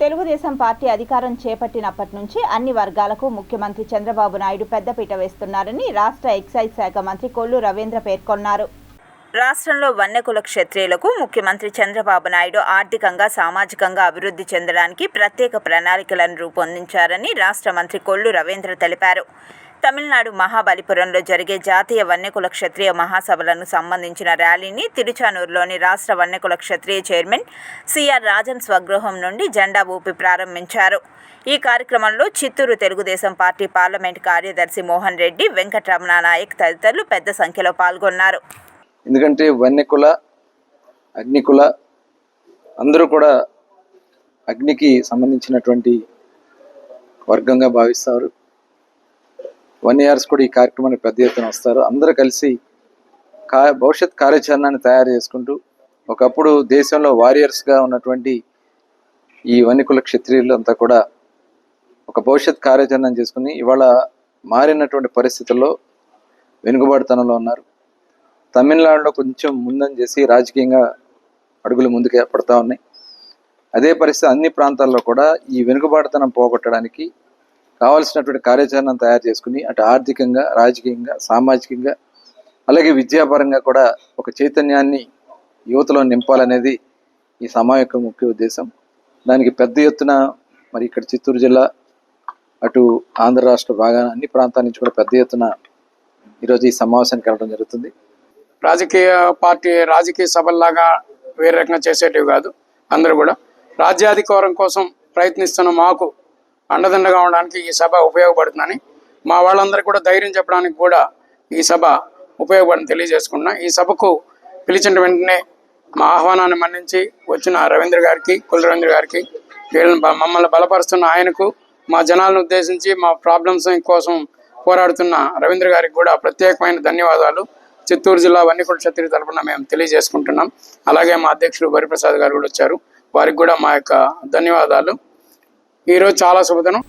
Telugu Desam party అధికారం చేపట్టినప్పటి నుంచి అన్ని వర్గాలకు ముఖ్యమంత్రి చంద్రబాబు నాయుడు పెద్దపీట వేస్తున్నారని రాష్ట్ర ఎక్సైజ్ శాఖ మంత్రి కొల్లు రవీంద్ర పేర్కొన్నారు. రాష్ట్రంలో వన్యకుల క్షత్రియులకు ముఖ్యమంత్రి చంద్రబాబు నాయుడు ఆర్థికంగా సామాజికంగా అభివృద్ధి చెందడానికి ప్రత్యేక ప్రణాళికలను రూపొందించారని రాష్ట్ర మంత్రి కొల్లు రవీంద్ర తెలిపారు. తమిళనాడు మహాబలిపురంలో జరిగే జాతీయ వన్యకుల క్షత్రియ మహాసభలను సంబంధించిన ర్యాలీని తిరుచానూరులోని రాష్ట్ర వన్యకుల క్షత్రియ చైర్మన్ సిఆర్ రాజన్ స్వగృహం నుండి జెండా ఊపి ప్రారంభించారు. ఈ కార్యక్రమంలో చిత్తూరు తెలుగుదేశం పార్టీ పార్లమెంట్ కార్యదర్శి మోహన్ రెడ్డి వెంకటరమణ నాయక్ తదితరులు పెద్ద సంఖ్యలో పాల్గొన్నారు. ఎందుకంటే వన్యకుల అగ్నికుల అందరూ కూడా అగ్నికి సంబంధించినటువంటి వర్గంగా భావిస్తారు. వన్ ఇయర్స్ కూడా ఈ కార్యక్రమానికి పెద్ద ఎత్తున వస్తారు. అందరూ కలిసి కా భవిష్యత్ కార్యాచరణని తయారు చేసుకుంటూ ఒకప్పుడు దేశంలో వారియర్స్గా ఉన్నటువంటి ఈ వన్యకుల క్షత్రియులు అంతా కూడా ఒక భవిష్యత్ కార్యాచరణ చేసుకుని ఇవాళ మారినటువంటి పరిస్థితుల్లో వెనుకబాటుతనంలో ఉన్నారు. తమిళనాడులో కొంచెం ముందని చేసి రాజకీయంగా అడుగులు ముందుకే పడతా ఉన్నాయి. అదే పరిస్థితి అన్ని ప్రాంతాల్లో కూడా ఈ వెనుకబాటుతనం పోగొట్టడానికి కావాల్సినటువంటి కార్యాచరణను తయారు చేసుకుని అటు ఆర్థికంగా రాజకీయంగా సామాజికంగా అలాగే విద్యాపరంగా కూడా ఒక చైతన్యాన్ని యువతలో నింపాలనేది ఈ సమావేశం యొక్క ముఖ్య ఉద్దేశం. దానికి పెద్ద ఎత్తున మరి ఇక్కడ చిత్తూరు జిల్లా అటు ఆంధ్ర రాష్ట్ర భాగాన అన్ని ప్రాంతాల నుంచి కూడా పెద్ద ఎత్తున ఈరోజు ఈ సమావేశానికి వెళ్ళడం జరుగుతుంది. రాజకీయ పార్టీ రాజకీయ సభల్లాగా వేరే రకంగా చేసేటివి కాదు అందరూ కూడా రాజ్యాధికారం కోసం ప్రయత్నిస్తున్న మాకు అండదండగా ఉండడానికి ఈ సభ ఉపయోగపడుతుందని మా వాళ్ళందరికీ కూడా ధైర్యం చెప్పడానికి కూడా ఈ సభ ఉపయోగపడని తెలియజేసుకున్నా ఈ సభకు పిలిచిన వెంటనే మా ఆహ్వానాన్ని మన్నించి వచ్చిన రవీంద్ర గారికి కుల రవీంద్ర గారికి వీళ్ళని మమ్మల్ని బలపరుస్తున్న ఆయనకు మా జనాలను ఉద్దేశించి మా ప్రాబ్లమ్స్ కోసం పోరాడుతున్న రవీంద్ర గారికి కూడా ప్రత్యేకమైన ధన్యవాదాలు. చిత్తూరు జిల్లా వన్యకుల క్షత్రియ తరపున మేము తెలియజేసుకుంటున్నాం. అలాగే మా అధ్యక్షుడు వరిప్రసాద్ గారు కూడా వచ్చారు. వారికి కూడా మా యొక్క ధన్యవాదాలు. ఈరోజు చాలా శుభదనం.